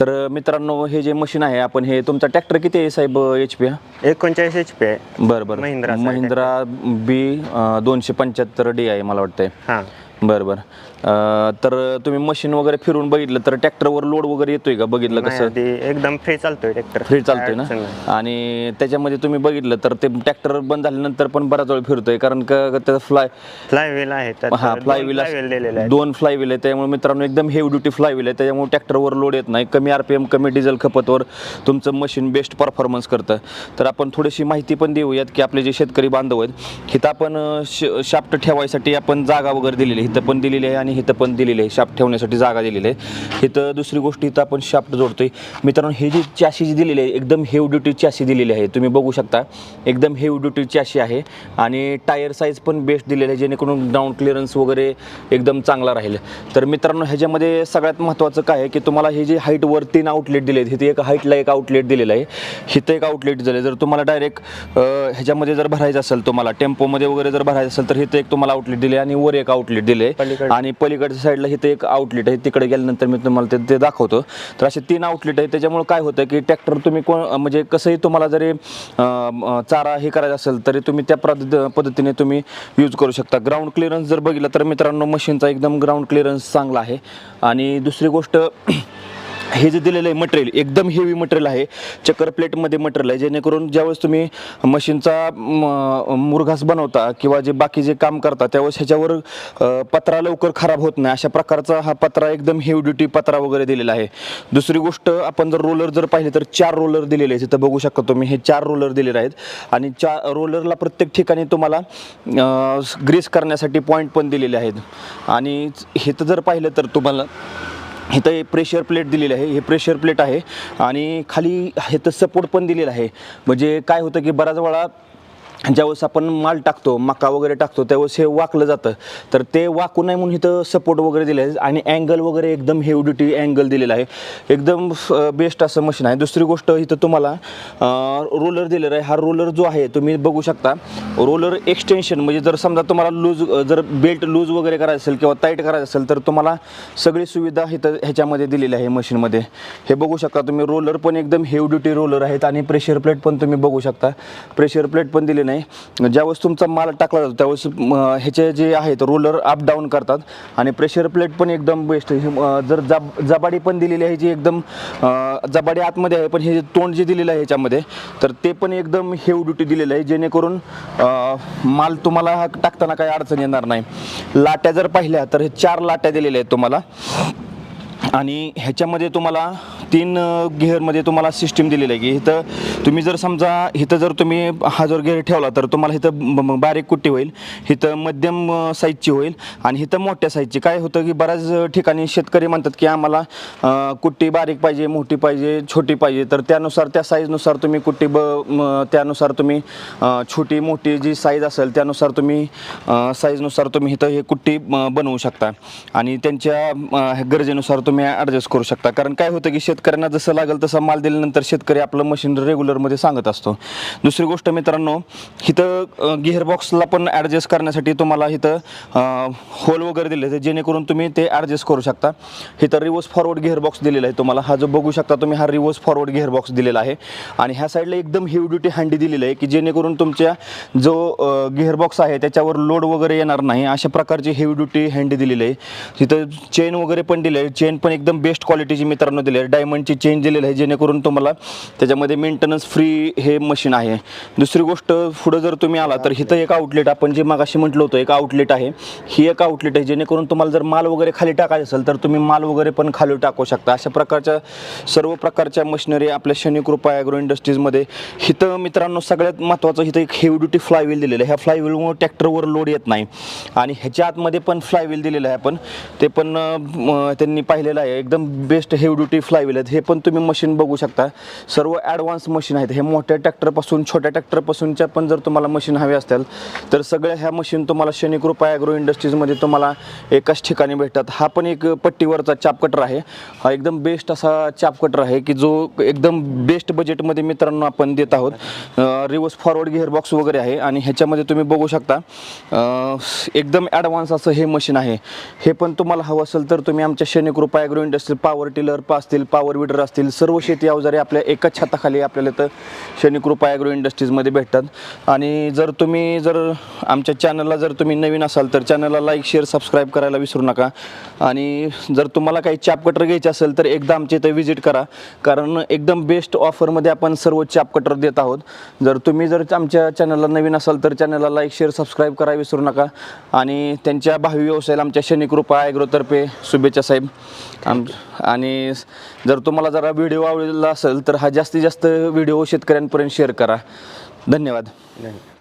तर मित्रांनो हे जे मशीन आहे आपण हे तुमचा ट्रॅक्टर किती आहे साहेब एच पी एकोणचाळीस एच पी आहे. बरं बरं. महिंद्राचा आहे महिंद्रा बी दोनशे पंच्याहत्तर डी आहे मला वाटतंय. हां. बरं बरं. अं, तर तुम्ही मशीन वगैरे फिरून बघितलं तर ट्रॅक्टरवर लोड वगैरे येतोय का बघितलं नाही, कसं? एकदम फ्री चालतोय ट्रॅक्टर. फ्री चालतोय ना? आणि त्याच्यामध्ये तुम्ही बघितलं तर ते ट्रॅक्टर बंद झाल्यानंतर पण बराच वेळ फिरतोय कारण का त्याचा फ्लाय फ्लाय व्हील आहे त्यात हा दोन फ्लाय व्हील flywheel दिलेले आहेत. दोन फ्लाय व्हील आहे त्यामुळे मित्रांनो एकदम हेवी ड्युटी फ्लाय व्हील आहे त्याच्यामुळे ट्रॅक्टरवर लोड येत नाही कमी आरपीएम कमी डिझेल खपतवर तुमचं मशीन बेस्ट परफॉर्मन्स करतं. तर आपण थोडीशी माहिती पण देऊयात की आपले जे शेतकरी बांधव आहेत इथं आपण शाफ्ट ठेवायसाठी आपण जागा वगैरे दिलेली आहे. इथं पण दिलेली आहे आणि इथं पण दिलेली आहे. शाप ठेवण्यासाठी जागा दिलेली आहे. इथं दुसरी गोष्ट इथं आपण शाफ्ट आहे मित्रांनो हे जी चॅशी जी दिलेली आहे एकदम हेव ड्युटी चॅशी दिलेली आहे. तुम्ही बघू शकता एकदम हेव ड्युटी चॅशी आहे. आणि टायर साईज पण बेस्ट दिलेलं आहे जेणेकरून ग्राउंड क्लिअरन्स वगैरे एकदम चांगला राहील. तर मित्रांनो ह्याच्यामध्ये सगळ्यात महत्त्वाचं काय आहे की तुम्हाला हे जे हाईटवर तीन आउटलेट दिले आहेत इथे एक हाईटला एक आउटलेट दिलेलं आहे. इथं एक आउटलेट दिलं आहे. जर तुम्हाला डायरेक्ट ह्याच्यामध्ये जर भरायचं असेल तुम्हाला टेम्पोमध्ये वगैरे जर भरायचं असेल तर इथं एक तुम्हाला आउटलेट दिले आणि वर एक आउटलेट दिले पलीकडे. आणि पलीकडच्या साईडला इथं एक आउटलेट आहे. तिकडे गेल्यानंतर मी तुम्हाला ते ते दाखवतो. तर असे तीन आउटलेट आहे त्याच्यामुळे काय होतं की ट्रॅक्टर तुम्ही कोण म्हणजे कसंही तुम्हाला जरी अं, अं, चारा हे करायचा असेल तरी तुम्ही त्या पद्धत पद्धतीने तुम्ही यूज करू शकता. ग्राउंड क्लिअरन्स जर बघितलं तर मित्रांनो मशीनचा एकदम ग्राउंड क्लिअरन्स चांगला आहे. आणि दुसरी गोष्ट हे जे दिलेलं आहे मटेरियल एकदम हेवी मटेरियल आहे. चक्कर प्लेटमध्ये मटेरियल आहे. जेणेकरून ज्यावेळेस तुम्ही मशीनचा मुरघास बनवता किंवा जे बाकी जे काम करता त्यावेळेस ह्याच्यावर पत्रा लवकर खराब होत नाही. अशा प्रकारचा हा पत्रा एकदम हेवी ड्युटी पत्रा वगैरे दिलेला आहे. दुसरी गोष्ट आपण जर रोलर जर पाहिले तर चार रोलर दिलेले आहेत. तिथं बघू शकता तुम्ही हे चार रोलर दिलेले आहेत. आणि चार रोलरला प्रत्येक ठिकाणी तुम्हाला ग्रीस करण्यासाठी पॉईंट पण दिलेले आहेत. आणि हे तर जर पाहिलं तर तुम्हाला इथं हे प्रेशर प्लेट दिलेली आहे हे प्रेशर प्लेट आहे. आणि खाली इथं सपोर्ट पण दिलेला आहे. म्हणजे काय होतं की बऱ्याच वेळा ज्यावेळेस आपण माल टाकतो मका वगैरे टाकतो त्यावेळेस हे वाकलं जातं. तर ते वाकू नये म्हणून इथं सपोर्ट वगैरे दिले आहे. आणि अँगल वगैरे एकदम हेवी ड्युटी अँगल दिलेला आहे. एकदम बेस्ट असं मशीन आहे. दुसरी गोष्ट इथं तुम्हाला रोलर दिलेला आहे. हा रोलर जो आहे तुम्ही बघू शकता. रोलर एक्सटेन्शन म्हणजे जर समजा तुम्हाला लूज जर बेल्ट लूज वगैरे करायचं असेल किंवा टाईट करायचं असेल तर तुम्हाला सगळी सुविधा इथं ह्याच्यामध्ये दिलेली आहे मशीनमध्ये हे बघू शकता तुम्ही रोलर पण एकदम हेवी ड्युटी रोलर आहेत आणि प्रेशर प्लेट पण तुम्ही बघू शकता. प्रेशर प्लेट पण दिलेलं नाही. ज्यावेळेस तुमचा माल टाकला जातो त्यावेळेस ह्याचे जे आहेत रोलर अप डाऊन करतात आणि प्रेशर प्लेट पण एकदम बेस्ट जर जब जबाडी पण दिलेली आहे जी एकदम जबाडी आतमध्ये आहे पण हे जे तोंड जे दिलेलं आहे ह्याच्यामध्ये तर ते पण एकदम हेव ड्युटी दिलेलं आहे जेणेकरून माल तुम्हाला हा टाकताना काही अडचण येणार नाही. लाट्या जर पाहिल्या तर हे चार लाट्या दिलेल्या आहेत तुम्हाला. आणि ह्याच्यामध्ये तुम्हाला तीन गिअरमध्ये तुम्हाला सिस्टीम दिलेली आहे की इथं तुम्ही जर समजा इथं जर तुम्ही हा जर गिअर ठेवला तर तुम्हाला इथं ब- बारीक कुट्टी होईल इथं मध्यम साईजची होईल आणि इथं मोठ्या साईजची काय होतं की बऱ्याच ठिकाणी शेतकरी म्हणतात की आम्हाला कुट्टी बारीक पाहिजे मोठी पाहिजे छोटी पाहिजे. तर त्यानुसार त्या साईजनुसार तुम्ही कुट्टी ब त्यानुसार तुम्ही छोटी मोठी जी साईज असेल त्यानुसार तुम्ही साईजनुसार तुम्ही इथं हे कुट्टी बनवू शकता. आणि त्यांच्या गरजेनुसार तुम्ही तुम्ही ॲडजस्ट करू शकता. कारण काय होतं की शेतकऱ्यांना जसं लागेल तसं माल दिल्यानंतर शेतकरी आपलं मशीन रेग्युलरमध्ये सांगत असतो. दुसरी गोष्ट मित्रांनो इथं गिअर बॉक्सला पण ॲडजस्ट करण्यासाठी तुम्हाला इथं होल वगैरे दिले आहेत. जेणेकरून तुम्ही ते ॲडजस्ट करू शकता. इथं रिवर्स फॉरवर्ड गिअर बॉक्स दिलेला आहे तुम्हाला. हा जो बघू शकता तुम्ही हा रिवर्स फॉरवर्ड गिअर बॉक्स दिलेला आहे. आणि ह्या साईडला एकदम हेवी ड्युटी हँडी दिलेली आहे की जेणेकरून तुमच्या जो गिअर बॉक्स आहे त्याच्यावर लोड वगैरे येणार नाही. अशा प्रकारची हेवी ड्युटी हँडी दिलेली आहे. तिथं चेन वगैरे पण दिली आहे चेन पण पण एकदम बेस्ट क्वालिटीची मित्रांनो दिली आहे. डायमंडची चेन दिलेली आहे जेणेकरून तुम्हाला त्याच्यामध्ये मेंटेनन्स फ्री हे मशीन आहे. दुसरी गोष्ट पुढं जर तुम्ही आला तर इथं एक आउटलेट आपण जे मागाशी म्हटलं होतं एक आउटलेट आहे. ही एक आउटलेट आहे जेणेकरून तुम्हाला जर माल वगैरे खाली टाकायचं असेल तर तुम्ही माल वगैरे पण खाली टाकू शकता. अशा प्रकारच्या सर्व प्रकारच्या मशिनरी आपल्या शनिकृपा ॲग्रो इंडस्ट्रीजमध्ये इथं मित्रांनो सगळ्यात महत्त्वाचं इथं एक हेवी ड्युटी फ्लायव्हील दिलेलं आहे. ह्या फ्लायव्हीलमुळे ट्रॅक्टरवर लोड येत नाही. आणि ह्याच्या आतमध्ये पण फ्लायव्हील दिलेलं आहे आपण. ते पण त्यांनी पाहिलेलं आहे एकदम बेस्ट हेवी ड्युटी फ्लायव्हील आहेत. हे पण तुम्ही मशीन बघू शकता. सर्व ॲडव्हान्स मशीन आहेत. हे मोठ्या ट्रॅक्टरपासून छोट्या ट्रॅक्टरपासूनच्या पण जर तुम्हाला मशीन हवे असतील तर सगळ्या ह्या मशीन तुम्हाला शनिकृपा ॲग्रो इंडस्ट्रीजमध्ये तुम्हाला एकाच ठिकाणी भेटतात. हा पण एक पट्टीवरचा चाप कटर आहे. हा एकदम बेस्ट असा चाप कटर आहे की जो एकदम बेस्ट बजेटमध्ये मित्रांनो आपण देत आहोत. रिवर्स फॉरवर्ड गिअरबॉक्स वगैरे आहे आणि ह्याच्यामध्ये तुम्ही बघू शकता एकदम ॲडव्हान्स असं हे मशीन आहे. हे पण तुम्हाला हवं असेल तर तुम्ही आमच्या Shanikrupa Krupa agro industry power tiller असतील पॉवर विडर असतील सर्व शेती अवजारे आपल्या एकाच छताखाली आपल्याला इथं शनिकृपा ॲग्रो इंडस्ट्रीजमध्ये भेटतात. आणि जर तुम्ही जर आमच्या चॅनलला जर तुम्ही नवीन असाल तर चॅनलला लाईक शेअर सबस्क्राईब करायला विसरू नका. आणि जर तुम्हाला काही चाप कटर घ्यायचे असेल तर एकदा आमच्या इथं व्हिजिट करा. कारण एकदम बेस्ट ऑफरमध्ये आपण सर्व चाप कटर देत आहोत. जर तुम्ही जर आमच्या चॅनलला नवीन असाल तर चॅनलला लाईक शेअर सबस्क्राईब करायला विसरू नका. आणि त्यांच्या भावी व्यवसायाला आमच्या शनिकृपा ॲग्रोतर्फे शुभेच्छा साहेब. आम आणि जर तुम्हाला जरा व्हिडिओ आवडला असेल तर हा जास्तीत जास्त व्हिडिओ शेतकऱ्यांपर्यंत शेअर करा. धन्यवाद. धन्यवाद.